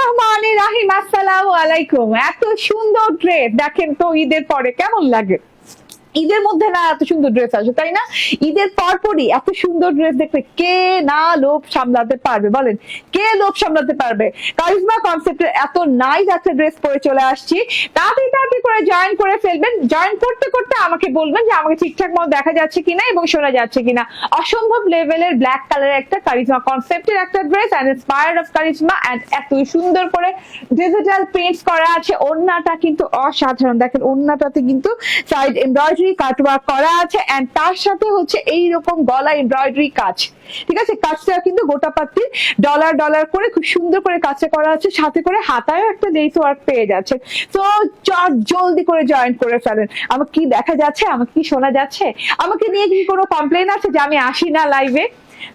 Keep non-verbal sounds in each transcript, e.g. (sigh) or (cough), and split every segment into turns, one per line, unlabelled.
রহমানি রাহিম আসসালামু আলাইকুম। এত সুন্দর ড্রেস দেখেন তো ঈদের পরে কেমন লাগে? ঈদের মধ্যে না এত সুন্দর ড্রেস আসে, তাই না? ঈদের পরপরই এত সুন্দর ড্রেস দেখতে, কে না লোভ সামলাতে পারবে বলেন? কে লোভ সামলাতে পারবে? কারিজমা কনসেপ্টের এত নাইস একটা ড্রেস পরে চলে আসছি। তাড়াতাড়ি তাড়াতাড়ি করে জয়েন করে ফেলবেন। জয়েন করতে করতে আমাকে বলবেন যে আমাকে ঠিকঠাক মতো দেখা যাচ্ছে কিনা এবং শোনা যাচ্ছে কিনা। অসম্ভব লেভেলের ব্ল্যাক কালারের একটা কারিজমা কনসেপ্টের একটা dress and inspired of charisma and এত সুন্দর করে ডিজিটাল প্রিন্টস করা আছে। ওড়নাটা কিন্তু অসাধারণ। দেখেন, ওড়নাটাতে কিন্তু সাইড এমব্রয়ডারি কাটওয়ার্ক করা আছে এন্ড তার সাথে হচ্ছে এইরকম গলা এমব্রয়ডারি কাজ। ঠিক আছে? কাজটা কিন্তু গোটা পাত্তি ডলার ডলার করে খুব সুন্দর করে কাজটা করা আছে। সাথে করে হাতায়ও একটা লেস ওয়ার্ক পেয়ে যাচ্ছে তো চট জলদি করে জয়েন করে ফেলেন। আমাকে কি দেখা যাচ্ছে? আমাকে কি শোনা যাচ্ছে? আমাকে নিয়ে কি কোনো কমপ্লেন আছে যে আমি আসি না লাইভে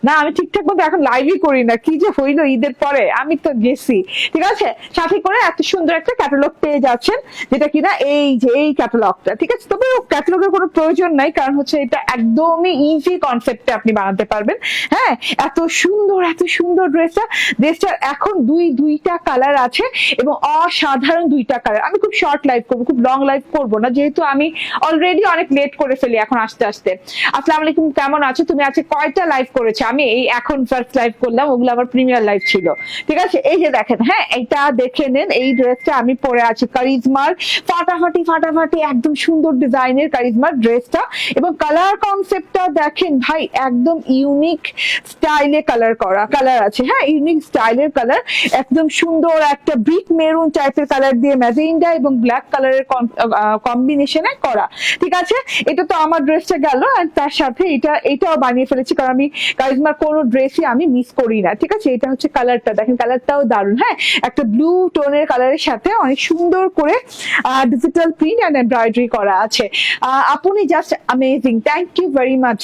না, আমি ঠিকঠাক মতো এখন লাইভই করি না। কি যে হইল ঈদের পরে? আমি তো গেছি। ঠিক আছে? সাথে করে এত সুন্দর একটা ক্যাটালগ পেয়ে যাচ্ছেন, যেটা কিনা এই যে, এই ক্যাটালগটা ঠিক আছে? তবে ক্যাটালগের কোনো প্রয়োজন নাই, কারণ হচ্ছে এটা একদমই ইজি কনসেপ্টে আপনি বানাতে পারবেন। হ্যাঁ এত সুন্দর এত সুন্দর ড্রেসটা। ড্রেসটার এখন দুই, দুইটা কালার আছে এবং অসাধারণ দুইটা কালার আমি খুব শর্ট লাইভ করব, খুব লং লাইভ করব না, যেহেতু আমি অলরেডি অনেক লেট করে ফেলি এখন আস্তে আস্তে। আসসালামু আলাইকুম, কেমন আছো? তুমি আজকে কয়টা লাইভ করেছ? আমি এই এখন ফার্স্ট লাইভ করলাম, ওগুলো আমার প্রিমিয়ার লাইভ ছিল। ঠিক আছে? এই যে দেখেন হ্যাঁ এটা দেখে নেন, এই ড্রেসটা আমি পরে আছি, কারিজমার। ফাটাফাটি ফাটাফাটি, একদম সুন্দর ডিজাইনের কারিজমার ড্রেসটা। এবং কালার কনসেপ্টটা দেখেন ভাই, একদম ইউনিক স্টাইলে কালার করা কালার আছে। হ্যাঁ ইউনিক স্টাইলের কালার একদম সুন্দর একটা ব্রিক মেরুন টাইপের কালার দিয়ে ম্যাজেন্ডা এবং ব্ল্যাক কালারের কম্বিনেশনে করা। ঠিক আছে? এটা তো আমার ড্রেসটা গেল আর তার সাথে এটা, এটাও বানিয়ে ফেলেছি কারণ আমি কারিজমার কোনো ড্রেসই আমি মিস করি না। ঠিক আছে? এটা হচ্ছে কালারটা দেখেন কালারটাও দারুণ। হ্যাঁ একটা ব্লু টোনের কালারের সাথে অনেক সুন্দর করে ডিজিটাল প্রিন্ট অ্যান্ড এমব্রয়ডারি করা আছে। আপনি just amazing thank you very much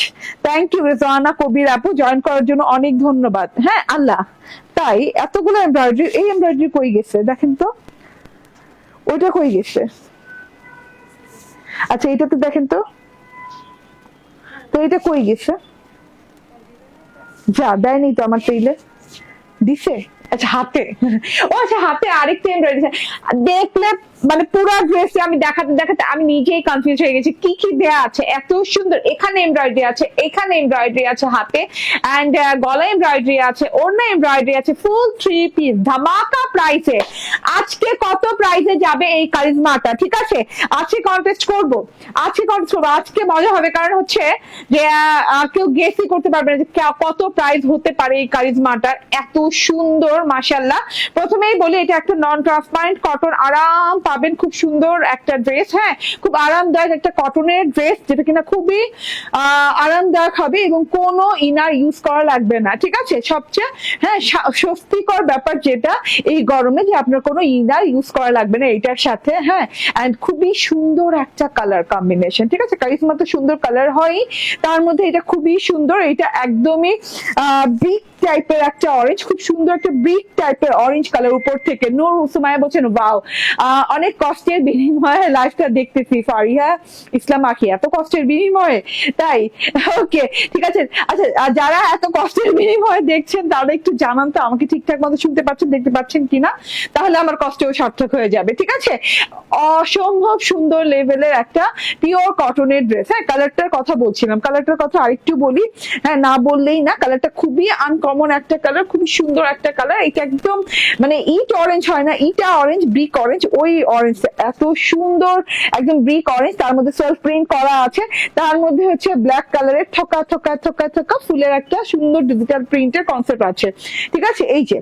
thank you Rezana Kabir আপু। জয়েন করার জন্য অনেক ধন্যবাদ। হ্যাঁ আল্লাহ। তাই এতগুলো এমব্রয়ডারি এই এমব্রয়ডারি কই গেছে? দেখেন তো। ওইটা কই গেছে? আচ্ছা এটা তো দেখেন তো। তো এটা কই গেছে? যা, দেয়নি তো আমার তেইলে দিছে? আচ্ছা হাতে। ও আচ্ছা হাতে আরেকটা এমব্রয়ডারি দেখলে মানে পুরো ড্রেসে আমি দেখাতে দেখাতে আমি নিজেই কনফিউজ হয়ে গেছি। কি কি দেয়া আছে? এত সুন্দর। এখানে এমব্রয়ডারি আছে, এখানে এমব্রয়ডারি আছে হাতে। অ্যান্ড গলা এমব্রয়ডারি আছে ওড়না এমব্রয়ডারি আছে ফুল থ্রি পিস ধামাকা প্রাইসে আজকে কত প্রাইসে যাবে এই কারিজমাটা? ঠিক আছে? আজকে কন্টেস্ট করব। আজকে কন্টেস্ট করব। আজকে মজা হবে। কারণ হচ্ছে যে কেউ গেসই করতে পারবে না যে কত প্রাইস হতে পারে এই কারিজমাটার। এত সুন্দর মাশাল্লাহ প্রথমেই বলি, এটা একটা নন ট্রান্সপারেন্ট কটন আরাম পাবেন খুব সুন্দর একটা ড্রেস হ্যাঁ? খুব আরামদায়ক একটা কটনের ড্রেস যেটা কিনা খুবই আরামদায়ক হবে এবং কোনো ইনার ইউজ করা লাগবে না, ঠিক আছে? সবচেয়ে হ্যাঁ স্বস্তিকর ব্যাপার যেটা এই গরমে যে আপনার কোনো ইনার ইউজ করা লাগবে না এটার সাথে হ্যাঁ? অ্যান্ড খুবই সুন্দর একটা কালার কম্বিনেশন ঠিক আছে? কারিজমা তো সুন্দর কালার হয়ই, তার মধ্যে এটা খুবই সুন্দর, এটা একদমই বিগ টাইপের একটা অরেঞ্জ খুব সুন্দর একটা ব্রিক টাইপের অরেঞ্জ কালার উপর থেকে। নূর হুসুমায়া বলছেন ওয়াও অনেক কষ্টের বিনিময়ে লাইফটা দেখতেছি, ফারিহা, ইসলাম আখি, এত কষ্টের বিনিময়ে? তাই? ওকে ঠিক আছে। আচ্ছা যারা এত কষ্টের বিনিময়ে দেখছেন, তারা একটু জানান তো, আমাকে ঠিকঠাক মতো শুনতে পাচ্ছেন দেখতে পাচ্ছেন কিনা? তাহলে আমার কষ্টেও সার্থক হয়ে যাবে, ঠিক আছে? অসম্ভব সুন্দর লেভেলের একটা পিওর কটনের ড্রেস হ্যাঁ কালারটার কথা বলছিলাম কালারটার কথা আরেকটু বলি। হ্যাঁ না বললেই না কালারটা খুবই আনকমন একটা কালার খুবই সুন্দর একটা কালার এটা একদম মানে ইট অরেঞ্জ হয় না, ইটা অরেঞ্জ ব্রিক অরেঞ্জ ওই অরেঞ্জ এত সুন্দর, একদম ব্রিক অরেঞ্জ তার মধ্যে সেলফ প্রিন্ট করা আছে, তার মধ্যে হচ্ছে ব্ল্যাক কালারের থোকা থোকা থোকা থোকা ফুলের একটা সুন্দর ডিজিটাল প্রিন্টের কনসেপ্ট আছে। ঠিক আছে? এই যে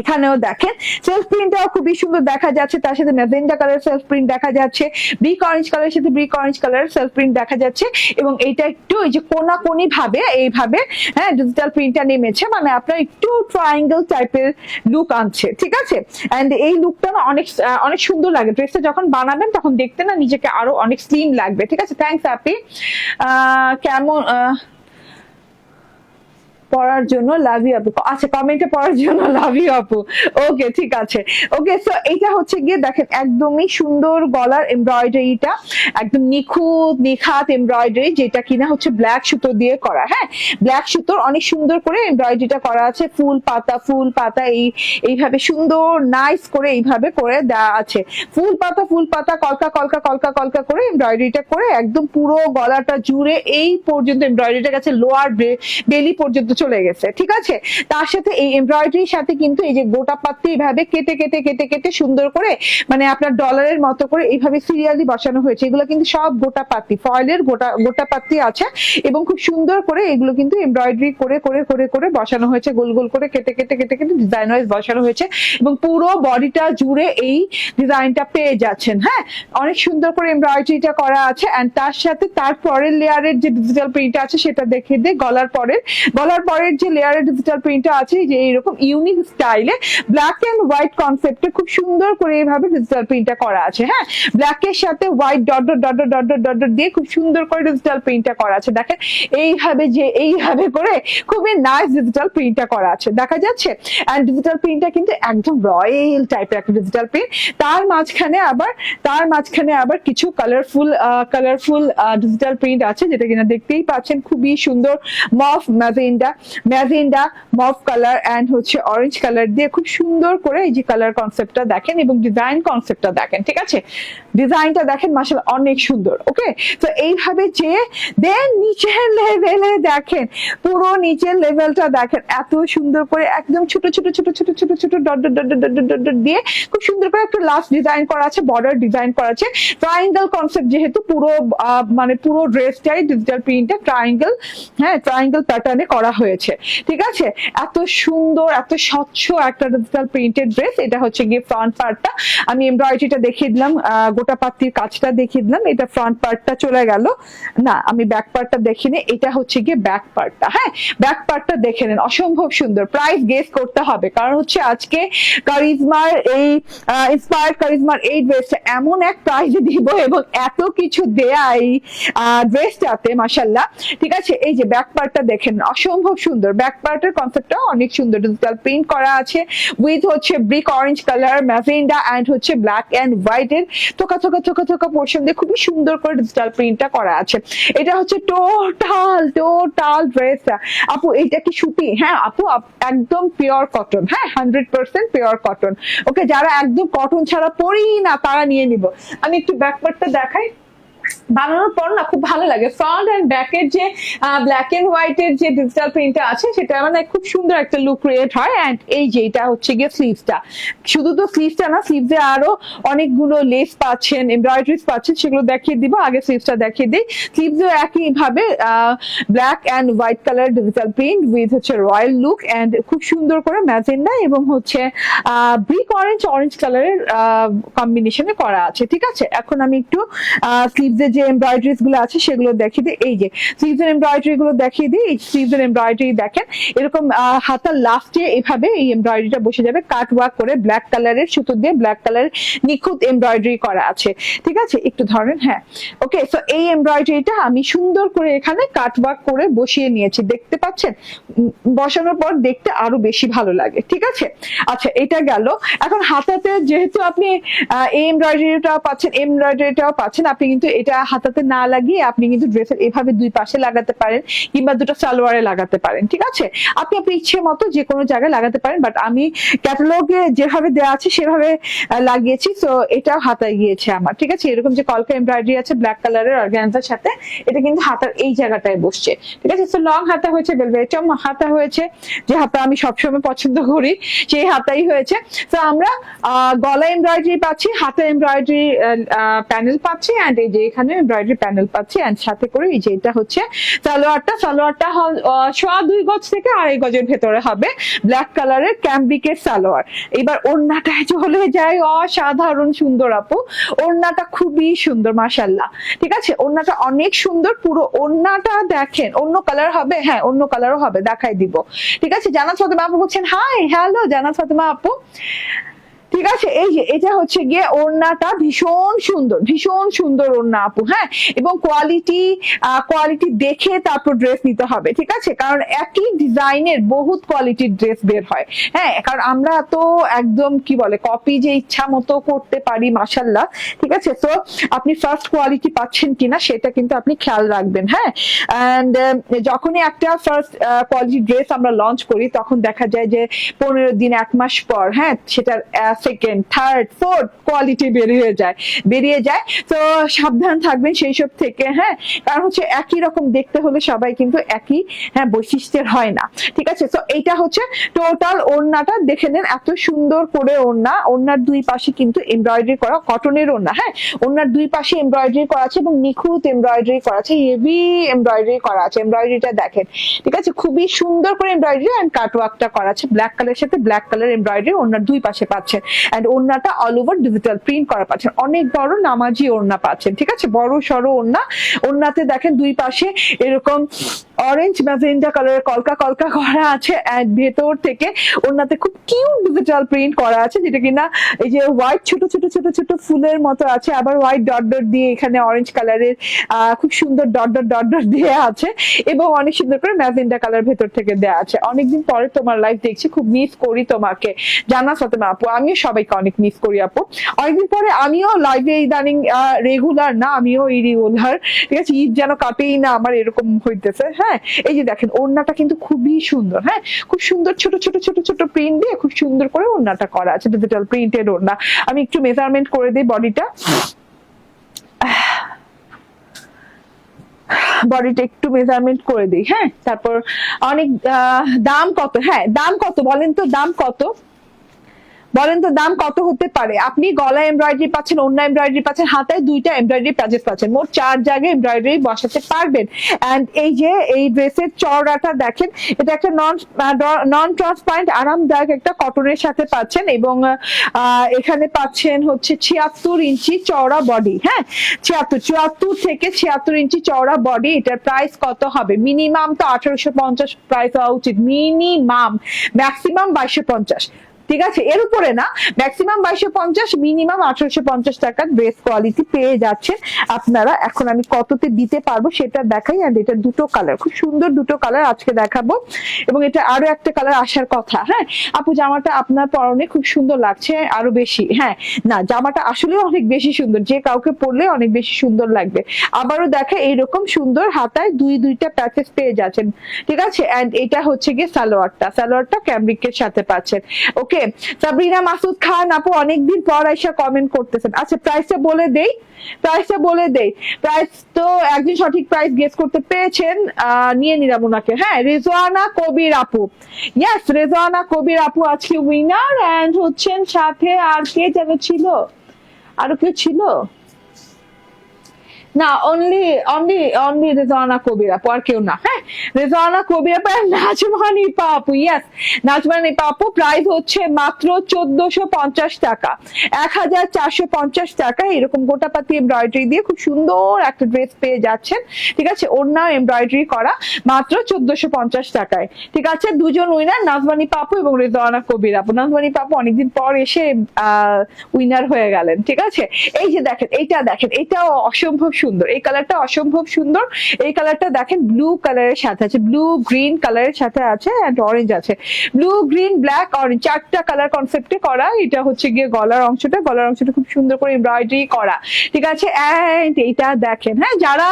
এখানেও দেখেন। সেলফ প্রিন্টটাও খুবই সুন্দর দেখা যাচ্ছে। তার সাথে ম্যাজেন্ডা কালার সেলফ প্রিন্ট দেখা যাচ্ছে। ব্রিক অরেঞ্জ কালারের সাথে brick orange colour self print দেখা যাচ্ছে। এবং এইটা একটু এই যে কোনাকুনি ভাবে, এইভাবে হ্যাঁ ডিজিটাল প্রিন্টটা নেমেছে। মানে আপনার একটু ট্রায়াঙ্গেল টাইপের লুক আনছে, ঠিক আছে? এন্ড এই লুকটা না অনেক অনেক সুন্দর লাগে। ড্রেসটা যখন বানাবেন, তখন দেখতে না নিজেকে আরও অনেক স্লিম লাগবে, ঠিক আছে? থ্যাংকস আপি। কেমন পড়ার জন্য লাভ ইউ আপু। আচ্ছা কমেন্টে পড়ার জন্য লাভ ইউ আপু। ওকে ঠিক আছে। ওকে সো এটা হচ্ছে গিয়ে দেখেন, একদমই সুন্দর গলার এমব্রয়ডারিটা একদম নিখুঁত, নিখাত এমব্রয়ডারি যেটা কিনা হচ্ছে ব্ল্যাক সুতো দিয়ে করা হ্যাঁ? ব্ল্যাক সুতোর অনেক সুন্দর করে এমব্রয়ডারিটা করা আছে, ফুল পাতা ফুল পাতা, এই, এইভাবে সুন্দর নাইস করে এইভাবে করে দেওয়া আছে। ফুল পাতা ফুল পাতা, কলকা কলকা কলকা কলকা করে এমব্রয়ডারিটা করে একদম পুরো গলাটা জুড়ে এই পর্যন্ত এমব্রয়ডারিটা গেছে লোয়ার বেলি পর্যন্ত চলে গেছে, ঠিক আছে? তার সাথে এই এমব্রয়ডারির সাথে কিন্তু এই যে গোটা পাত্তি এইভাবে কেটে কেটে কেটে কেটে সুন্দর করে মানে আপনার ডলারের মতো করে এইভাবে সিরিয়ালি বসানো হয়েছে। এগুলো কিন্তু সব গোটা পাত্তি ফয়েলের গোটা গোটা পাত্তি আছে এবং খুব সুন্দর করে এগুলো কিন্তু এমব্রয়ডারি করে করে করে করে বসানো হয়েছে, গোল গোল করে কেটে কেটে কেটে কেটে ডিজাইন ওয়াইজ বসানো হয়েছে এবং পুরো বডিটা জুড়ে এই ডিজাইনটা পেয়ে যাচ্ছেন হ্যাঁ? অনেক সুন্দর করে এমব্রয়ডারিটা করা আছে এন্ড তার সাথে তার পরের লেয়ারের যে ডিজিটাল প্রিন্ট আছে সেটা দেখে দিয়ে গলার পরের, গলার পরের যে লেয়ারের ডিজিটাল প্রিন্টটা আছে, যে এরকম ইউনিক স্টাইলে ব্ল্যাক এন্ড হোয়াইট কনসেপ্টে খুব সুন্দর করে এইভাবে ডিজিটাল প্রিন্টটা করা আছে হ্যাঁ? ব্ল্যাকের সাথে white dot dot dot dot dot dot দিয়ে খুব সুন্দর করে ডিজিটাল প্রিন্টটা করা আছে। দেখেন, এইভাবে যে, এইভাবে করে খুবই নাইস ডিজিটাল প্রিন্টটা করা আছে। দেখা যাচ্ছে? এন্ড ডিজিটাল প্রিন্টটা কিন্তু একদম রয়্যাল টাইপের একটা ডিজিটাল প্রিন্ট তার মাঝখানে আবার, তার মাঝখানে আবার কিছু কালারফুল কালারফুল ডিজিটাল প্রিন্ট আছে, যেটা কিনা দেখতেই পাচ্ছেন। খুবই সুন্দর mauve magenta magenta mauve colour and হচ্ছে অরেঞ্জ কালার দিয়ে খুব সুন্দর করে এই যে কালার কনসেপ্টটা দেখেন এবং ডিজাইন কনসেপ্টটা দেখেন, ঠিক আছে? ডিজাইনটা দেখেন মাসাল অনেক সুন্দর ওকে তো এইভাবে যে দেন নিচের লেভেলে দেখেন, পুরো নিচের লেভেলটা দেখেন, এত সুন্দর করে একদম ছোট ছোট ছোট ছোট ছোট ছোট dot dot dot dot dot dot দিয়ে খুব সুন্দর করে একটা লাস্ট ডিজাইন করা আছে বর্ডার ডিজাইন করা আছে। ট্রায়াঙ্গেল কনসেপ্ট যেহেতু পুরো মানে পুরো ড্রেসটাই ডিজিটাল প্রিন্টে ট্রায়াঙ্গেল হ্যাঁ ট্রায়াঙ্গেল প্যাটার্নে করা ঠিক আছে? এত সুন্দর, এত স্বচ্ছ একটা ডিজিটাল প্রিন্টেড ড্রেস এটা হচ্ছে গিয়ে ফ্রন্ট পার্টটা আমি এমব্রয়ডারিটা দেখিয়ে দিলাম গোটা পাত্তির কাজটা দেখিয়ে দিলাম, এটা ফ্রন্ট পার্টটা চলে গেল। না, আমি ব্যাক পার্টটা দেখিনি, এটা হচ্ছে গিয়ে ব্যাক পার্টটা হ্যাঁ? ব্যাক পার্টটা দেখে নেন, অসম্ভব সুন্দর। প্রাইস গেস করতে হবে, কারণ হচ্ছে আজকে কারিজমার এই ইন্সপায়ার্ড কারিজমার এই ড্রেসটা এমন এক প্রাইজে দিব এবং এত কিছু দেয়া এই ড্রেসটাতে মাসাল্লাহ ঠিক আছে? এই যে ব্যাক পার্টটা দেখেন অসম্ভব সুন্দর। ব্যাক পার্টের কনসেপ্টটা অনেক সুন্দর। ডিজিটাল প্রিন্ট করা আছে উইথ হচ্ছে brick orange colour magenta and হচ্ছে ব্ল্যাক অ্যান্ড হোয়াইট এর থোকা থোকা থোকা থোকা পোর্শন দিয়ে খুবই সুন্দর করে ডিজিটাল প্রিন্টটা করা আছে। এটা হচ্ছে টোটাল টোটাল ড্রেসটা আপু এইটা কি সুতি? হ্যাঁ আপু একদম পিওর কটন হ্যাঁ hundred percent pure cotton okay যারা একদম কটন ছাড়া পরি না, তারা নিয়ে নিব। আমি একটু ব্যাক ব্যাকপার্টটা দেখাই। বানানোর পর না খুব ভালো লাগে। ফ্রন্ট এন্ড ব্যাকের যে ব্ল্যাক এন্ড হোয়াইট এর যে ডিজিটাল প্রিন্টটা আছে, সেটা মানে খুব সুন্দর একটা লুক ক্রিয়েট হয়। এন্ড এই যে এটা হচ্ছে গিয়ে স্লিভসটা শুধু তো স্লিভসটা না স্লিভসে আরও অনেকগুলো লেস পাচ্ছেন এমব্রয়ডারিজ পাচ্ছেন, সেগুলো দেখিয়ে দিব। আগে স্লিভসটা দেখিয়ে দিই। স্লিভসও একই ভাবে black and white colour digital print with হচ্ছে রয়্যাল লুক এন্ড খুব সুন্দর করে ম্যাজেন্ডা এবং হচ্ছে ব্রিক অরেঞ্জ অরেঞ্জ কালারের কম্বিনেশনে করা আছে। ঠিক আছে? এখন আমি একটু স্লিভসের যে এমব্রয়ডারিজগুলো আছে, সেগুলো দেখিয়ে দিই। এই যে স্লিভসের এমব্রয়ডারি গুলো দেখিয়ে দিই। এই স্লিভসের এমব্রয়ডারি দেখেন, এরকম হাতার লাস্টে এইভাবে এই এমব্রয়ডারিটা বসে যাবে, কাট ওয়ার্ক করে ব্ল্যাক কালারের সুতো দিয়ে ব্ল্যাক কালারের নিখুঁত এমব্রয়ডারি করা আছে। ঠিক আছে? একটু ধরেন হ্যাঁ। ওকে সো এই এমব্রয়ডারিটা আমি সুন্দর করে এখানে কাট ওয়ার্ক করে বসিয়ে নিয়েছি। দেখতে পাচ্ছেন? বসানোর পর দেখতে আরও বেশি ভালো লাগে। ঠিক আছে? আচ্ছা এটা গেল। এখন হাতাতে যেহেতু আপনি এই এমব্রয়ডারিটা পাচ্ছেন এমব্রয়ডারিটাও পাচ্ছেন, আপনি কিন্তু এটা হাতাতে না লাগিয়ে আপনি কিন্তু ড্রেসের এভাবে দুই পাশে লাগাতে পারেন কিংবা দুটো সালোয়ারে লাগাতে পারেন, ঠিক আছে? আপনি আপনার ইচ্ছে মতো যে কোনো জায়গায় লাগাতে পারেন বাট আমি ক্যাটালগে যেভাবে দেওয়া আছে সেভাবে লাগিয়েছি তো এটাও হাতায় গিয়েছে আমার, ঠিক আছে? এরকম যে কলকা এমব্রয়ডারি আছে ব্ল্যাক কালারের অর্গানজার সাথে, এটা কিন্তু হাতার এই জায়গাটায় বসছে, ঠিক আছে? তো লং হাতা হয়েছে বেলভেটম হাতা হয়েছে, যে হাতা আমি সবসময় পছন্দ করি, সেই হাতাই হয়েছে। তো আমরা গলা এমব্রয়ডারি পাচ্ছি, হাতা এমব্রয়ডারি প্যানেল পাচ্ছি অ্যান্ড এই যে এখানে এমব্রয়ডারি প্যানেল পাচ্ছি অ্যান্ড সাথে করে এই যে এটা হচ্ছে সালোয়ারটা। সালোয়ারটা সোয়া দুই গজ থেকে আড়াই গজের ভেতরে হবে ব্ল্যাক কালারের ক্যাম্বিকের সালোয়ার। এবার ওড়নাটায় (laughs) চলে যায়, অসাধারণ সুন্দর আপু। ওড়নাটা খুবই সুন্দর মাসাল্লাহ ঠিক আছে? ওড়নাটা অনেক সুন্দর, পুরো ওড়নাটা দেখেন, অন্য কালার হবে? হ্যাঁ অন্য কালারও হবে, দেখাই দিব। ঠিক আছে? জানাত ফাতেমা আপু বলছেন হাই হ্যালো জানাত ফাতেমা আপু। ঠিক আছে? এই যে, এটা হচ্ছে গিয়ে ওড়নাটা ভীষণ সুন্দর ভীষণ সুন্দর ওড়না আপু হ্যাঁ? এবং কোয়ালিটি কোয়ালিটি দেখে তারপর ড্রেস নিতে হবে, ঠিক আছে? কারণ একই ডিজাইনের বহুত কোয়ালিটির ড্রেস বের হয় হ্যাঁ? কারণ আমরা তো একদম, কি বলে কপি যে ইচ্ছা মতো করতে পারি মাসাল্লাহ ঠিক আছে? তো আপনি ফার্স্ট কোয়ালিটি পাচ্ছেন কিনা সেটা কিন্তু আপনি খেয়াল রাখবেন হ্যাঁ? অ্যান্ড যখনই একটা ফার্স্ট কোয়ালিটি ড্রেস আমরা লঞ্চ করি, তখন দেখা যায় যে পনেরো দিন, এক মাস পর হ্যাঁ? সেটার সেকেন্ড থার্ড ফোর্থ কোয়ালিটি বেরিয়ে যায়। বেরিয়ে যায়। তো সাবধান থাকবেন সেই সব থেকে হ্যাঁ? কারণ হচ্ছে একই রকম দেখতে হলে সবাই কিন্তু একই হ্যাঁ বৈশিষ্ট্যের হয় না। ঠিক আছে? তো এইটা হচ্ছে টোটাল ওড়নাটা। দেখে নেন, এত সুন্দর করে ওড়না। ওড়নার দুই পাশে কিন্তু এমব্রয়ডারি করা কটনের ওড়না হ্যাঁ? ওড়নার দুই পাশে এমব্রয়ডারি করা আছে এবং নিখুঁত এমব্রয়ডারি করা আছে হেভি এমব্রয়ডারি করা আছে। এমব্রয়ডারিটা দেখেন। ঠিক আছে? খুবই সুন্দর করে এমব্রয়ডারি অ্যান্ড কাটওয়ার্কটা করা আছে। ব্ল্যাক কালারের সাথে ব্ল্যাক কালার এমব্রয়ডারি ওড়নার দুই পাশে পাচ্ছেন অ্যান্ড ওড়নাটা অল ওভার ডিজিটাল প্রিন্ট করা পাচ্ছেন। অনেক বড় নামাজি ওড়না পাচ্ছেন, ঠিক আছে? বড় সড়ো ওড়না। ওড়নাতে দেখেন দুই পাশে এরকম অরেঞ্জ ম্যাজেন্ডা কালারের কলকা কলকা করা আছে। অ্যান্ড ভেতর থেকে ওড়নাতে খুব কিউট ডিজিটাল প্রিন্ট করা আছে, যেটা কিনা এই যে হোয়াইট ছোট ছোট ছোট ছোট ফুলের মতো আছে। আবার হোয়াইট ডট ডট দিয়ে এখানে অরেঞ্জ কালারের খুব সুন্দর ডট ডট ডট ডট দিয়ে আছে। এবং অনেক সুন্দর করে ম্যাজেন্ডা কালার ভেতর থেকে দেওয়া আছে। অনেকদিন পরে তোমার লাইফ দেখছি, খুব মিস করি তোমাকে। জানা ফাতেমা আপু আমিও সবাইকে অনেক মিস করি আপু। অনেকদিন পরে আমিও লাইভে ইদানিং রেগুলার না, আমিও ইরেগুলার ঠিক আছে, ঈদ যেন কাটেই না আমার এরকম হইতেছে হ্যাঁ? এই যে দেখেন, ওড়নাটা কিন্তু খুবই সুন্দর হ্যাঁ? খুব সুন্দর ছোট ছোট ছোট ছোট প্রিন্ট দিয়ে খুব সুন্দর করে ওড়নাটা করা আছে ডিজিটাল প্রিন্টেড ওড়না। আমি একটু মেজারমেন্ট করে দিই বডিটা বডিটা একটু মেজারমেন্ট করে দিই হ্যাঁ? তারপর অনেক দাম কত? হ্যাঁ দাম কত? বলেন তো, দাম কত? বলেন তো দাম কত হতে পারে? আপনি গলা এমব্রয়ডারি পাচ্ছেন, অন্য এমব্রয়ডারি পাচ্ছেন হাতে দুইটা এমব্রয়ডারি প্যাচেস পাচ্ছেন। মোট চার জায়গায় এমব্রয়ডারি বসাতে পারবেন। এন্ড এই যে, এই ড্রেসের চওড়াটা দেখেন, এটা একটা নন নন ট্রান্সপারেন্ট আরামদায়ক একটা কটনের সাথে পাচ্ছেন এবং এখানে পাচ্ছেন হচ্ছে ছিয়াত্তর ইঞ্চি চওড়া বডি হ্যাঁ? ছিয়াত্তর, চুয়াত্তর থেকে ছিয়াত্তর ইঞ্চি চওড়া বডি এটার প্রাইস কত হবে? মিনিমাম তো আঠারোশো পঞ্চাশ প্রাইস হওয়া উচিত। মিনিমাম ম্যাক্সিমাম বাইশশো পঞ্চাশ। ঠিক আছে? এর উপরে না ম্যাক্সিমাম বাইশশো পঞ্চাশ মিনিমাম আঠারোশো পঞ্চাশ টাকার ড্রেস কোয়ালিটি পেয়ে যাচ্ছেন। আপনারা এখন আমি কততে দিতে পারব সেটা দেখাই আর এটা দুটো কালার খুব সুন্দর দুটো কালার আজকে দেখাবো। এবং এটা আরও একটা কালার আসার কথা হ্যাঁ? আপু, জামাটা আপনার পরনে খুব সুন্দর লাগছে, আরও বেশি হ্যাঁ? না, জামাটা আসলে অনেক বেশি সুন্দর, যে কাউকে পরলে অনেক বেশি সুন্দর লাগবে। আবারও দেখা, এইরকম সুন্দর হাতায় দুই, দুইটা প্যাকেজ পেয়ে যাচ্ছেন, ঠিক আছে? এন্ড এটা হচ্ছে গিয়ে সালোয়ারটা সালোয়ারটা ক্যামব্রিকের সাথে পাচ্ছেন। ওকে সাবরিনা মাসুদ খান আপু অনেকদিন পর আইসা কমেন্ট করতেছেন। আচ্ছা প্রাইসটা বলে দেই প্রাইসটা বলে দেই। প্রাইস তো একদিন সঠিক প্রাইস গেস করতে পেরেছেন নিয়ে নিলাম ওনাকে হ্যাঁ রেজওয়ানা কবির আপু। ইয়েস রেজওয়ানা কবির আপু আজকে উইনার এন্ড হচ্ছেন সাথে আর কে যেন ছিল? আরও কেউ ছিল? না only only only Rezana Kabir আপু আর কেউ না হ্যাঁ? রেজানা কবির আপু আর নাজমানি পাপু ইয়েস নাজমানি পাপু প্রাইস হচ্ছে মাত্র চোদ্দশো পঞ্চাশ টাকা। এক হাজার চারশো পঞ্চাশ টাকা, এরকম গোটাপাতি এমব্রয়ডারি দিয়ে খুব সুন্দর একটা ড্রেস পেয়ে যাচ্ছেন। ঠিক আছে অন্য এমব্রয়ডারি করা, মাত্র চোদ্দশো পঞ্চাশ টাকায়। ঠিক আছে, দুজন উইনার নাজমানি পাপু এবং রেজানা কবির আপু নাজমানি পাপু অনেকদিন পর এসে উইনার হয়ে গেলেন, ঠিক আছে? এই যে দেখেন, এইটা দেখেন, এটাও অসম্ভব সুন্দর। এই কালারটা অসম্ভব সুন্দর। এই কালারটা দেখেন ব্লু কালারের সাথে আছে। ব্লু গ্রিন কালারের সাথে আছে এন্ড অরেঞ্জ আছে। ব্লু গ্রিন ব্ল্যাক অরেঞ্জ চারটা কালার কনসেপ্টে করা। এটা হচ্ছে গিয়ে গলার অংশটা। গলার অংশটা খুব সুন্দর করে এমব্রয়ডারি করা। ঠিক আছে? এন্ড এইটা দেখেন হ্যাঁ? যারা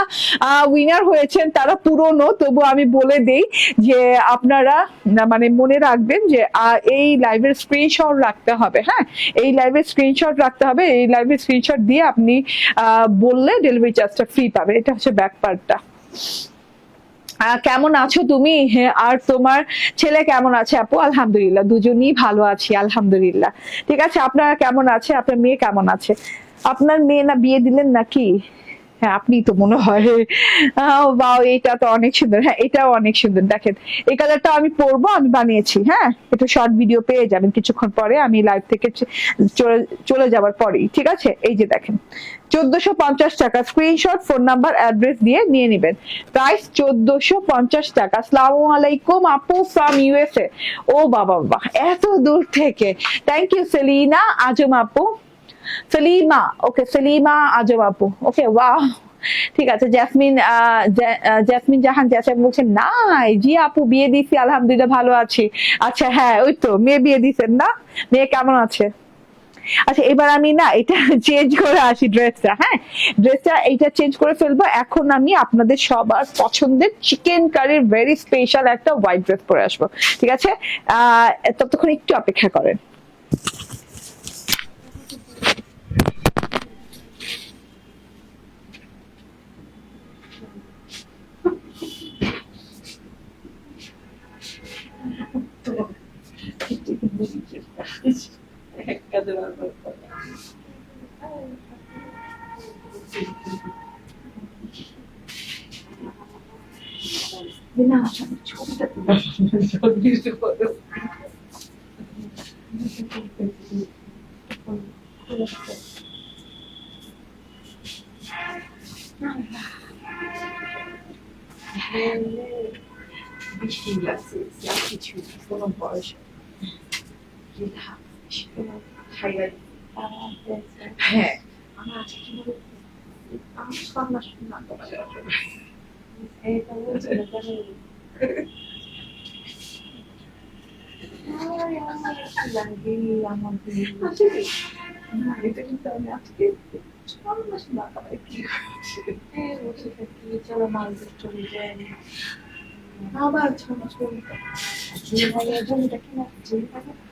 উইনার হয়েছেন, তারা পুরনো। তবু আমি বলে দেই যে আপনারা মানে মনে রাখবেন যে এই লাইভের স্ক্রিনশট রাখতে হবে হ্যাঁ? এই লাইভের স্ক্রিনশট রাখতে হবে। এই লাইভের স্ক্রিনশট দিয়ে আপনি বললে ডেলিভারি চার্জটা ফ্রি পাবে। এটা হচ্ছে ব্যাক পার্টটা কেমন আছো তুমি? হ্যাঁ, আর তোমার ছেলে কেমন আছে আপু? আলহামদুলিল্লাহ দুজনই ভালো আছি আলহামদুলিল্লাহ। ঠিক আছে আপনারা কেমন আছে? আপনার মেয়ে কেমন আছে? আপনার মেয়ে না বিয়ে দিলেন নাকি? হ্যাঁ আপনি তো মনে হয় বা এটা তো অনেক সুন্দর। হ্যাঁ এটাও অনেক সুন্দর। দেখেন, এই কালারটা আমি পরবো, আমি বানিয়েছি হ্যাঁ? এটা শর্ট ভিডিও পেয়ে যাবেন কিছুক্ষণ পরে, আমি লাইভ থেকে চলে যাবার পরেই, ঠিক আছে? এই যে দেখেন, চোদ্দশো পঞ্চাশ টাকা স্ক্রিনশট ফোন নাম্বার অ্যাড্রেস দিয়ে নিয়ে নেবেন। প্রাইস চোদ্দশো পঞ্চাশ টাকা। আলাইকুম, আপু ফ্রম ইউএসএ ও বাবা বাবা এত দূর থেকে। থ্যাংক ইউ সেলিনা আজম আপু সেলিমা ওকে সেলিমা আজম আপু ওকে ওয়াও ঠিক আছে জ্যাসমিন জ্যাসমিন জাহান জ্যাসমিন বলছেন নাই, জি আপু, বিয়ে দিছি আলহামদুলিল্লাহ ভালো আছি। আচ্ছা হ্যাঁ ওই তো, মেয়ে বিয়ে দিছেন না? মেয়ে কেমন আছে? আচ্ছা এবার আমি না, এটা (laughs) চেঞ্জ করে আসি ড্রেসটা হ্যাঁ? ড্রেসটা এইটা চেঞ্জ করে ফেলব, এখন আমি আপনাদের সবার পছন্দের চিকেন কারির ভেরি স্পেশাল একটা হোয়াইট ড্রেস পরে আসব। ঠিক আছে? ততক্ষণ একটু অপেক্ষা করেন।
হ্যাঁ আমার আজকে কি বলব আমার সামনা শোনা না এটা কিন্তু আমি আজকে ছয় মাস না কামাই কি
চলো মালদ্বীপ চলে যাই
আবার ছ মাস পরে
যে ভাইয়া জমিটা কিনা যে ভাইয়া
আমার ফার্স্ট অফ অনেক খুশি
এই দুই দুই দুই টাকা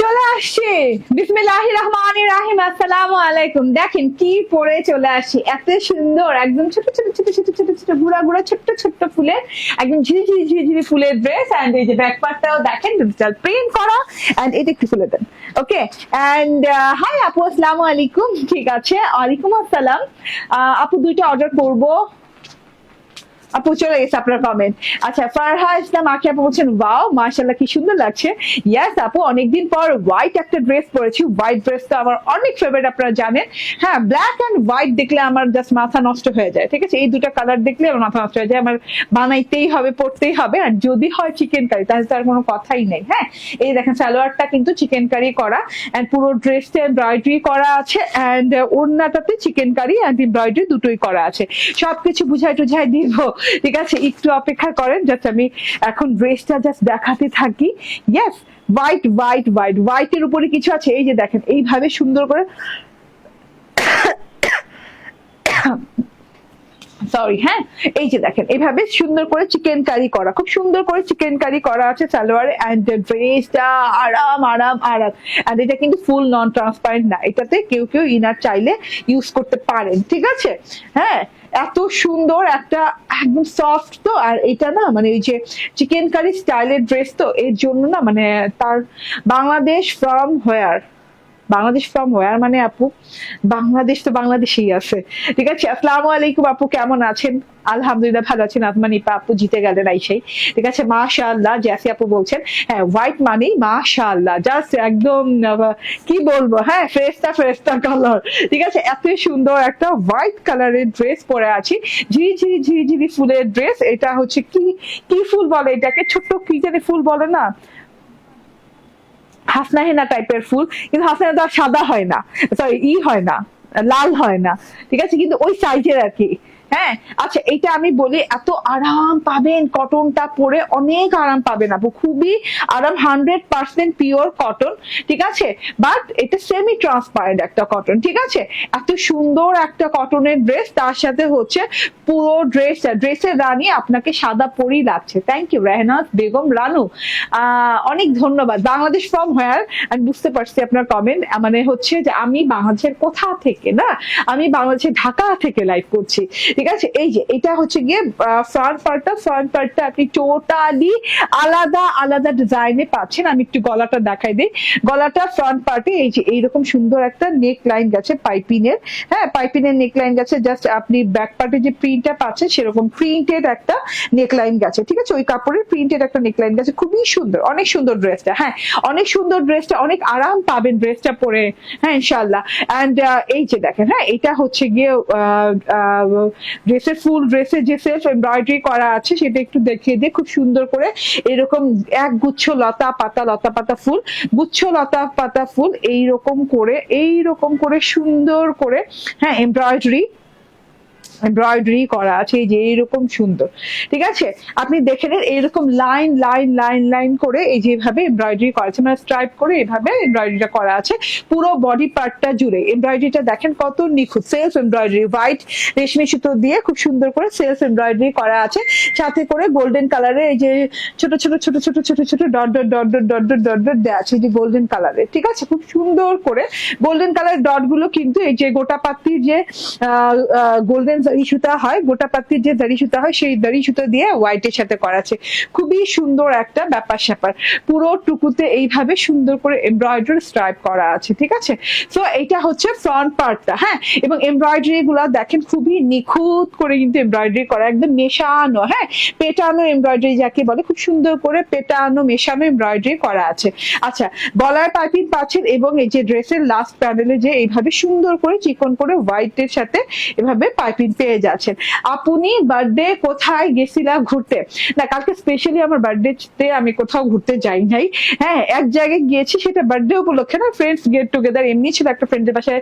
চলে আসছি বিসমিল্লাহির রহমানির রাহিম আসসালামু আলাইকুম। দেখেন কি পরে চলে আসি। এত সুন্দর, একদম ছোট ছোট ছোট ছোট ছোট ছোট, গুড়া গুড়া, ছোট্ট ছোট্ট ফুলের একদম ঝিরি ঝিরি ঝিরি ফুলের ড্রেস এন্ড এই যে ব্যাক পার্টটাও দেখেন ডিজিটাল প্রিন্ট করা এন্ড এটা একটু খুলে দেন। ওকে অ্যান্ড হাই আপু, আসসালামু আলাইকুম। ঠিক আছে? ওয়ালাইকুম আসসালাম। আপু, দুইটা অর্ডার করব। আপু, চলে গেছে আপনার কমেন্ট আচ্ছা ফারহা ইসলাম আখি আপু বলছেন ওয়াও মাশাল্লাহ কি সুন্দর লাগছে। ইয়াস আপু, অনেকদিন পর হোয়াইট একটা ড্রেস পরেছি। হোয়াইট ড্রেস তো আমার অনেক ফেভারিট আপনারা জানেন। হ্যাঁ ব্ল্যাক অ্যান্ড হোয়াইট দেখলে আমার জাস্ট মাথা নষ্ট হয়ে যায়, ঠিক আছে? এই দুটো কালার দেখলে আমার মাথা নষ্ট হয়ে যায়। আমার বানাইতেই হবে পড়তেই হবে। আর যদি হয় চিকেন কারি তাহলে তো আর কোনো কথাই নেই হ্যাঁ? এই দেখেন, সালোয়ারটা কিন্তু চিকেন কারি করা। অ্যান্ড পুরো ড্রেসটা এমব্রয়ডারি করা আছে। অ্যান্ড ওড়নাটাতে চিকেন কারি অ্যান্ড এমব্রয়ডারি দুটোই করা আছে। সবকিছু বুঝাই টুঝাই দিব। ঠিক আছে, একটু অপেক্ষা করেন জাস্ট আমি এখন ড্রেসটা জাস্ট দেখাতে থাকি। ইয়েস হোয়াইট হোয়াইট হোয়াইট হোয়াইটের উপরে কিছু আছে, এই যে দেখেন, এইভাবে সুন্দর করে সরি হ্যাঁ? এই যে দেখেন এইভাবে সুন্দর করে চিকেন কারি করা, খুব সুন্দর করে চিকেন কারি করা আছে সালোয়ারে অ্যান্ড ড্রেসটা আরাম আরাম আরাম। অ্যান্ড এটা কিন্তু ফুল নন ট্রান্সপারেন্ট না, এটাতে কেউ কেউ ইনার চাইলে ইউজ করতে পারেন, ঠিক আছে? হ্যাঁ এত সুন্দর একটা, একদম সফট তো, আর এটা না মানে এই যে চিকেন কারি স্টাইলের ড্রেস তো, এর জন্য না মানে তার Bangladesh from where Bangladesh from where মানে আপু? বাংলাদেশ তো বাংলাদেশেই আছে। ঠিক আছে, আসসালামু আলাইকুম আপু, কেমন আছেন? আলহামদুলিল্লাহ ভালো আছেন। আতমান ইপা আপু জিতে গেলেন আইসেই। ঠিক আছে, মাশাআল্লাহ, জ্যাসি আপু বলছেন হ্যাঁ হোয়াইট মানেই মাশাআল্লাহ জাস্ট একদম কি বলব? হ্যাঁ ফ্রেস্তা ফ্রেস্তা কালার ঠিক আছে, এত সুন্দর একটা হোয়াইট কালারের ড্রেস পরে আছি। ঝিরি ঝিরি ঝিরি ঝিরি ফুলের ড্রেস এটা হচ্ছে কি কি ফুল বলে এটাকে? ছোট্ট কি জানি ফুল বলে না? হাসনা হেনা টাইপের ফুল, কিন্তু হেনা তো আর সাদা হয় না সরি ই হয় না, লাল হয় না, ঠিক আছে? কিন্তু ওই সাইজের আর কি। হ্যাঁ আচ্ছা এটা আমি বলি, এত আরাম পাবেন কটনটা পরে, অনেক আরাম পাবেন আপু, খুবই আরাম হান্ড্রেড পার্সেন্ট পিওর কটন ঠিক আছে? বাট এটা সেমি ট্রান্সপারেন্ট একটা কটন ঠিক আছে? এত সুন্দর একটা কটনের ড্রেস তার সাথে হচ্ছে পুরো ড্রেস ড্রেসের রানী আপনাকে সাদা পরি লাগছে। থ্যাংক ইউ রেহনাজ বেগম রানু অনেক ধন্যবাদ। বাংলাদেশ ফ্রম হোয়ার আমি বুঝতে পারছি আপনার কমেন্ট মানে হচ্ছে যে আমি বাংলাদেশের কোথা থেকে, না? আমি বাংলাদেশের ঢাকা থেকে লাইভ করছি। ঠিক আছে? এই যে, এটা হচ্ছে গিয়ে ফ্রন্ট পার্টটা ফ্রন্ট পার্টটা আপনি টোটালি আলাদা আলাদা ডিজাইনে পাচ্ছেন। আমি একটু গলাটা দেখাই দিই। গলাটা ফ্রন্ট পার্টে এই যে, এইরকম সুন্দর একটা নেক লাইন গেছে পাইপিনের হ্যাঁ পাইপিনের নেক লাইন গেছে জাস্ট আপনি ব্যাক পার্টে যে প্রিন্টটা পাচ্ছেন, সেরকম প্রিন্টেড একটা নেক লাইন গেছে, ঠিক আছে? ওই কাপড়ের প্রিন্টেড একটা নেক লাইন গেছে। খুবই সুন্দর, অনেক সুন্দর ড্রেসটা হ্যাঁ। অনেক সুন্দর ড্রেসটা অনেক আরাম পাবেন ড্রেসটা পরে হ্যাঁ ইনশাল্লাহ অ্যান্ড এই যে দেখেন হ্যাঁ এটা হচ্ছে গিয়ে ড্রেসের ফুল ড্রেসে যে সেলফ এমব্রয়ডারি করা আছে, সেটা একটু দেখিয়ে দিয়ে খুব সুন্দর করে এরকম এক গুচ্ছ লতা পাতা লতা পাতা ফুল, গুচ্ছ লতা পাতা ফুল, এইরকম করে এইরকম করে সুন্দর করে হ্যাঁ এমব্রয়ডারি এমব্রয়ডারি করা আছে, এই যে এইরকম সুন্দর। ঠিক আছে? আপনি দেখে নেন, এইরকম লাইন লাইন লাইন লাইন করে এই যেভাবে এমব্রয়ডারি করা আছে মানে স্ট্রাইপ করে এভাবে এমব্রয়ডারিটা করা আছে, পুরো বডি পার্টটা জুড়ে। এমব্রয়ডারিটা দেখেন কত নিখুঁত সেলফ এমব্রয়ডারি হোয়াইট রেশমি সুতো দিয়ে খুব সুন্দর করে সেলফ এমব্রয়ডারি করা আছে। সাথে করে গোল্ডেন কালারের এই যে ছোট ছোট ছোট ছোট ছোট ছোট dot dot dot dot dot dot dot dot দেওয়া আছে যে গোল্ডেন কালারের ঠিক আছে? খুব সুন্দর করে গোল্ডেন কালারের ডটগুলো কিন্তু এই যে গোটা পাত্তির যে গোল্ডেন জারি সুতা হয়, গোটা পাত্তির যে দাড়ি সুতা হয়, সেই দাড়ি সুতা দিয়ে হোয়াইটের সাথে করা আছে খুবই সুন্দর একটা ব্যাপার স্যাপার পুরো টুকুতে এইভাবে সুন্দর করে এমব্রয়ডারি স্ট্রাইপ করা আছে, ঠিক আছে? তো এটা হচ্ছে ফ্রন্ট পার্টটা হ্যাঁ? এবং এমব্রয়ডারি গুলা দেখেন খুবই নিখুঁত করে কিন্তু এমব্রয়ডারি করা, একদম মেশানো হ্যাঁ? পেটানো এমব্রয়ডারি যাকে বলে, খুব সুন্দর করে পেটানো, মেশানো এমব্রয়ডারি করা আছে। আচ্ছা গলায় পাইপিং পাচ্ছেন এবং এই যে ড্রেসের লাস্ট প্যানেলে যে এইভাবে সুন্দর করে চিকন করে হোয়াইটের সাথে এভাবে পাইপিং পেয়ে যাচ্ছেন। আপনি বার্থডে কোথায় গেছিলা ঘুরতে? না, কালকে স্পেশালি আমার বার্থডে তে আমি কোথাও ঘুরতে যাই নাই। হ্যাঁ এক জায়গায় গিয়েছি, সেটা বার্থডে উপলক্ষে না ফ্রেন্ডস গেট টুগেদার এমনি ছিল একটা ফ্রেন্ডের বাসায়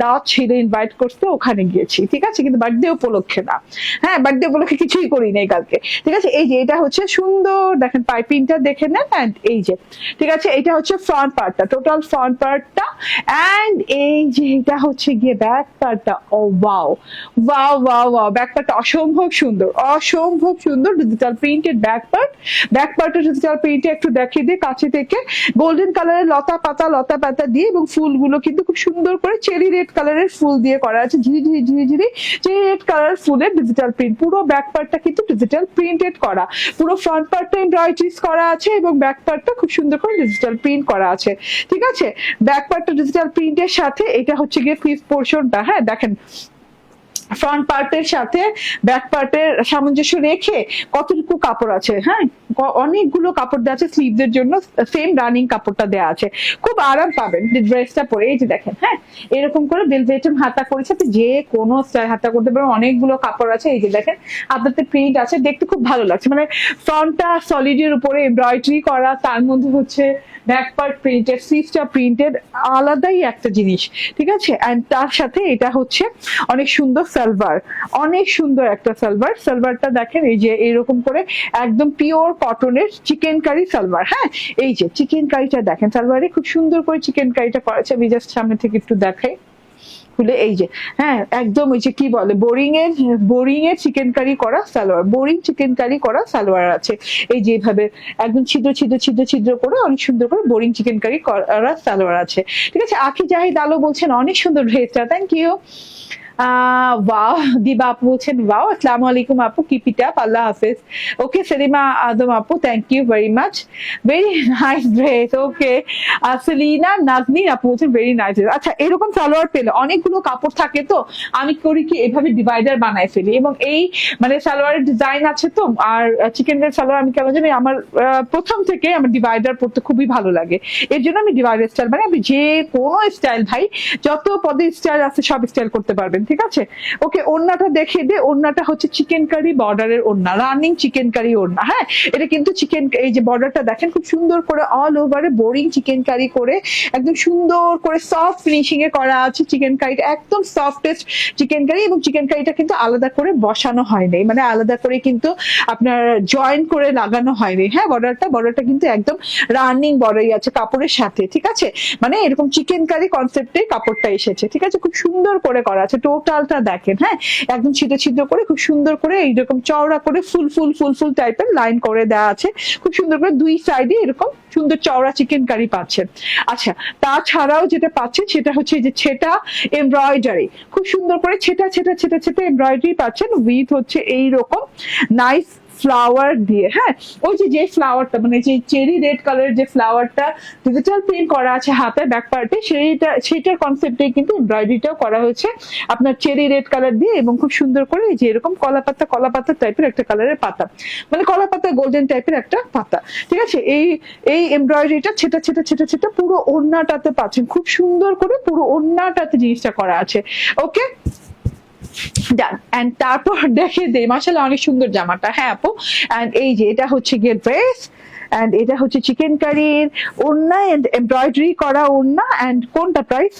দাওয়াত ছিল ইনভাইট করতে, ওখানে গিয়েছি, ঠিক আছে? কিন্তু বার্থডে উপলক্ষে না। হ্যাঁ বার্থডে উপলক্ষে কিছুই করি নাই কালকে, ঠিক আছে? এই যে, এটা হচ্ছে সুন্দর, দেখেন পাইপিংটা দেখে নেন অ্যান্ড এই যে, ঠিক আছে? এটা হচ্ছে ফ্রন্ট পার্টটা টোটাল ফ্রন্ট পার্টটা অ্যান্ড এই যে, এটা হচ্ছে গিয়ে ব্যাক পার্টটা ও ওয়াও ওয়াও ওয়াও ওয়াও। ব্যাকপার্টটা অসম্ভব সুন্দর অসম্ভব সুন্দর digital printed back part back পার্টের ডিজিটাল প্রিন্টে একটু দেখিয়ে দিয়ে কাছে থেকে। গোল্ডেন কালারের লতা পাতা লতা পাতা দিয়ে এবং ফুলগুলো কিন্তু খুব সুন্দর করে চেরি রেড কালারের ফুল দিয়ে করা আছে। ঝিরি ঝিরি ঝিরি ঝিরি চেরি রেড কালার ফুলের ডিজিটাল প্রিন্ট পুরো ব্যাক পার্টটা কিন্তু ডিজিটাল প্রিন্টেড করা। পুরো ফ্রন্ট পার্টটা এমব্রয়ডারিজ করা আছে এবং ব্যাক পার্টটা খুব সুন্দর করে ডিজিটাল প্রিন্ট করা আছে। ঠিক আছে? ব্যাক পার্টটা ডিজিটাল প্রিন্টের সাথে এটা হচ্ছে গিয়ে ফিফ পোর্শনটা হ্যাঁ দেখেন। ফ্রন্ট পার্টের সাথে ব্যাক পার্টের সামঞ্জস্য রেখে কতটুকু কাপড় আছে হ্যাঁ? অনেকগুলো কাপড় দেওয়া আছে স্লিভদের জন্য সেম রানিং কাপড়টা দেওয়া আছে। খুব আরাম পাবেন ড্রেসটা পরে, এই যে দেখেন হ্যাঁ? এরকম করে বেলভেটম হাতা করেছে আপনি যে কোনো স্টাইল হাতা করতে পারেন, অনেকগুলো কাপড় আছে, এই যে দেখেন, আপনাদের প্রিন্ট আছে, দেখতে খুব ভালো লাগছে। মানে ফ্রন্টটা সলিডের উপরে এমব্রয়ডারি করা, তার মধ্যে হচ্ছে ব্যাক পার্ট প্রিন্টেড স্লিভটা প্রিন্টেড আলাদাই একটা জিনিস, ঠিক আছে? অ্যান্ড তার সাথে এটা হচ্ছে অনেক সুন্দর সালভার, অনেক সুন্দর একটা সালভার। সালভারটা দেখেন, এই যে এরকম করে একদম পিওর কটনের চিকেন কারি সালভার। হ্যাঁ এই যে চিকেন কারিটা দেখেন, সালভারে খুব সুন্দর করে চিকেন কারিটা করেছে আমি জাস্ট সামনে থেকে একটু দেখাই। খুলে এই যে হ্যাঁ একদম ওই যে কি বলে বোরিং এর বোরিং এর চিকেন কারি করা সালোয়ার বোরিং চিকেন কারি করা সালোয়ার আছে। এই যে এইভাবে একদম ছিদ্র ছিদ্র ছিদ্র ছিদ্র করে অনেক সুন্দর করে বোরিং চিকেন কারি করা সালোয়ার আছে। ঠিক আছে, আখি জাহিদ আলো বলছেন, অনেক সুন্দর ড্রেসটা থ্যাংক ইউ ওয়াও, দিবা আপু বলছেন, ওয়াও আলাইকুম আপু হাফেজ। ওকে সেলিমা আদম আপু thank you very much very nice dress okay Selina আপু বলছেন ভেরি নাইস আচ্ছা এরকম সালোয়ার পেলে, অনেকগুলো কাপড় থাকে তো, আমি করি কি, এভাবে ডিভাইডার বানায় ফেলি। এবং এই মানে সালোয়ারের ডিজাইন আছে তো, আর চিকেনের সালোয়ার আমি কেন জানি, আমার প্রথম থেকে আমার ডিভাইডার পড়তে খুবই ভালো লাগে। এর জন্য আমি ডিভাইডার স্টাইল মানে আমি যে কোনো স্টাইল ভাই, যত পদের স্টাইল আছে, সব স্টাইল করতে পারবেন। ঠিক আছে? ওকে, ওড়নাটা দেখে দে। ওড়নাটা হচ্ছে চিকেন কারি বর্ডারের ওড়না। রানিং চিকেন কারি ওড়না হ্যাঁ? এটা কিন্তু চিকেন এই যে বর্ডারটা দেখেন, খুব সুন্দর করে অল ওভারে বোরিং চিকেন কারি করে, একদম সুন্দর করে সফট ফিনিশিং এ করা আছে চিকেন কারিটা একদম সফটেস্ট চিকেন কারি এবং চিকেন কারিটা কিন্তু আলাদা করে বসানো হয়নি মানে আলাদা করে কিন্তু আপনার জয়েন করে লাগানো হয়নি হ্যাঁ বর্ডারটা বর্ডারটা কিন্তু একদম রানিং বর্ডারই আছে কাপড়ের সাথে, ঠিক আছে? মানে এরকম চিকেন কারি কনসেপ্টে কাপড়টা এসেছে, ঠিক আছে? খুব সুন্দর করে করা আছে। টোটালটা দেখেন হ্যাঁ? একদম ছিদ্র ছিদ্র করে খুব সুন্দর করে এইরকম চওড়া করে ফুল ফুল ফুল ফুল টাইপের লাইন করে দেওয়া আছে। খুব সুন্দর করে দুই সাইডে এরকম সুন্দর চওড়া চিকেন কারি পাচ্ছেন। আচ্ছা তাছাড়াও যেটা পাচ্ছেন সেটা হচ্ছে এই যে ছেটা এমব্রয়ডারি খুব সুন্দর করে ছেটা ছেটা ছেটা ছেটা এমব্রয়ডারি পাচ্ছেন। উইথ হচ্ছে এইরকম। নাইস ফ্লাওয়ার দিয়ে হ্যাঁ? ওই যে যে ফ্লাওয়ারটা মানে যে চেরি রেড কালারের যে ফ্লাওয়ারটা ডিজিটাল প্রিন্ট করা আছে হাতে ব্যাক পার্টে সেইটা, সেইটার কনসেপ্টে কিন্তু এমব্রয়ডারিটাও করা হয়েছে। আপনার চেরি রেড কালার দিয়ে এবং খুব সুন্দর করে এই যে এরকম কলা পাতা কলা পাতা টাইপের একটা কালারের পাতা। মানে কলা পাতা গোল্ডেন টাইপের একটা পাতা। ঠিক আছে? এই এই এমব্রয়ডারিটা ছেটা ছেটা ছেটা ছেটা পুরো ওড়নাটাতে পাচ্ছেন। খুব সুন্দর করে পুরো ওড়নাটাতে জিনিসটা করা আছে। ওকে ডান এন্ড তারপর (laughs) দেখে দে মাসাল্লাহ অনেক সুন্দর জামাটা। হ্যাঁ আপু? এন্ড এই যে, এটা হচ্ছে গিয়ে ড্রেস এন্ড এটা হচ্ছে চিকেন কারির ওড়না এন্ড এমব্রয়ডারি করা ওড়না এন্ড কোনটা প্রাইস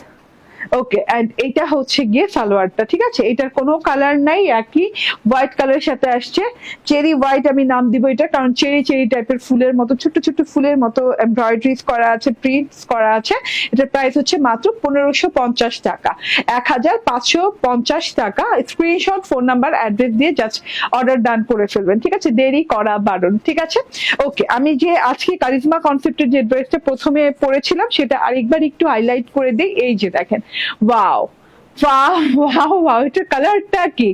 ওকে এন্ড এটা হচ্ছে গিয়ে সালোয়ারটা, ঠিক আছে? এটার কোনো কালার নাই, একই হোয়াইট কালারের সাথে আসছে। চেরি হোয়াইট আমি নাম দিব এটা, কারণ চেরি চেরি টাইপের ফুলের মতো ছোট ছোট ফুলের মতো এমব্রয়ডারিজ করা আছে প্রিন্টস করা আছে। এটার প্রাইস হচ্ছে মাত্র পনেরোশো পঞ্চাশ টাকা। এক হাজার পাঁচশো পঞ্চাশ টাকা। স্ক্রিনশট ফোন নাম্বার অ্যাড্রেস দিয়ে জাস্ট অর্ডার ডান করে ফেলবেন, ঠিক আছে? দেরি করা বারণ, ঠিক আছে? ওকে আমি যে আজকে কারিজমা কনসেপ্টের যে ড্রেসটা প্রথমে পরেছিলাম, সেটা আরেকবার একটু হাইলাইট করে দিই। এই যে দেখেন ওয়াও ওয়াও এটার কালারটা কি?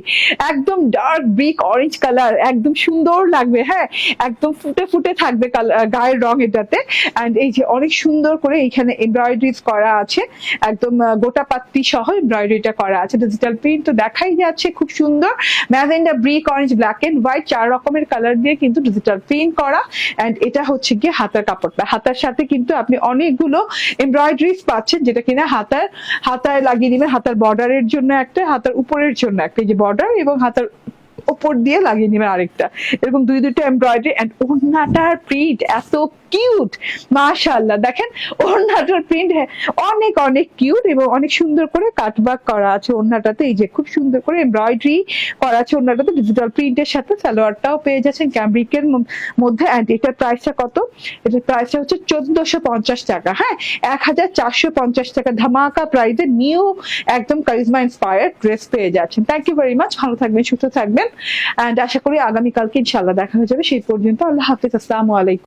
একদম ডার্ক ব্রিক অরেঞ্জ কালার একদম সুন্দর লাগবে হ্যাঁ? একদম ফুটে ফুটে থাকবে গায়ের রং এটাতে। এন্ড এই যে অনেক সুন্দর করে এখানে এমব্রয়ডারিজ করা আছে। একদম গোটা পাত্তি সহ এমব্রয়ডারিটা করা আছে। ডিজিটাল প্রিন্ট তো দেখাই যাচ্ছে, খুব সুন্দর। Magenta brick orange black and white চার রকমের কালার দিয়ে কিন্তু ডিজিটাল প্রিন্ট করা। এন্ড এটা হচ্ছে গিয়ে হাতার কাপড়টা হাতার সাথে কিন্তু আপনি অনেকগুলো এমব্রয়ডারিজ পাচ্ছেন, যেটা কিনা হাতার, হাতায় লাগিয়ে দিবেন, হাতার বর্ডারের জন্য একটা হাতার উপরের জন্য একটা যে বর্ডার এবং হাতার উপর দিয়ে লাগিয়ে নেবেন আরেকটা। এরকম দুই দুইটা এমব্রয়ডারি এন্ড ওড়নাটার প্রিন্ট এত কিউট মাশাআল্লাহ, দেখেন? ওড়নাটার প্রিন্ট অনেক অনেক কিউট এবং অনেক সুন্দর করে কাটবাক করা আছে ওড়নাটাতে। এই যে, খুব সুন্দর করে এমব্রয়ডারি করা আছে ওড়নাটাতে। ডিজিটাল প্রিন্টের সাথে সালোয়ারটাও পেয়ে যাচ্ছেন ক্যাম্ব্রিকের মধ্যে। এন্ড এটার প্রাইসটা কত? এটার প্রাইসটা হচ্ছে চোদ্দশো পঞ্চাশ টাকা হ্যাঁ? এক হাজার চারশো পঞ্চাশ টাকা ধামাকা প্রাইসে নিউ একদম কারিজমা ইন্সপায়ার্ড ড্রেস পেয়ে যাচ্ছেন। থ্যাংক ইউ ভেরি মাচ ভালো থাকবেন, সুস্থ থাকবেন। অ্যান্ড আশা করি আগামীকালকে ইনশাল্লাহ দেখা হয়ে যাবে। সেই পর্যন্ত আল্লাহ হাফিজ। আসসালামু আলাইকুম।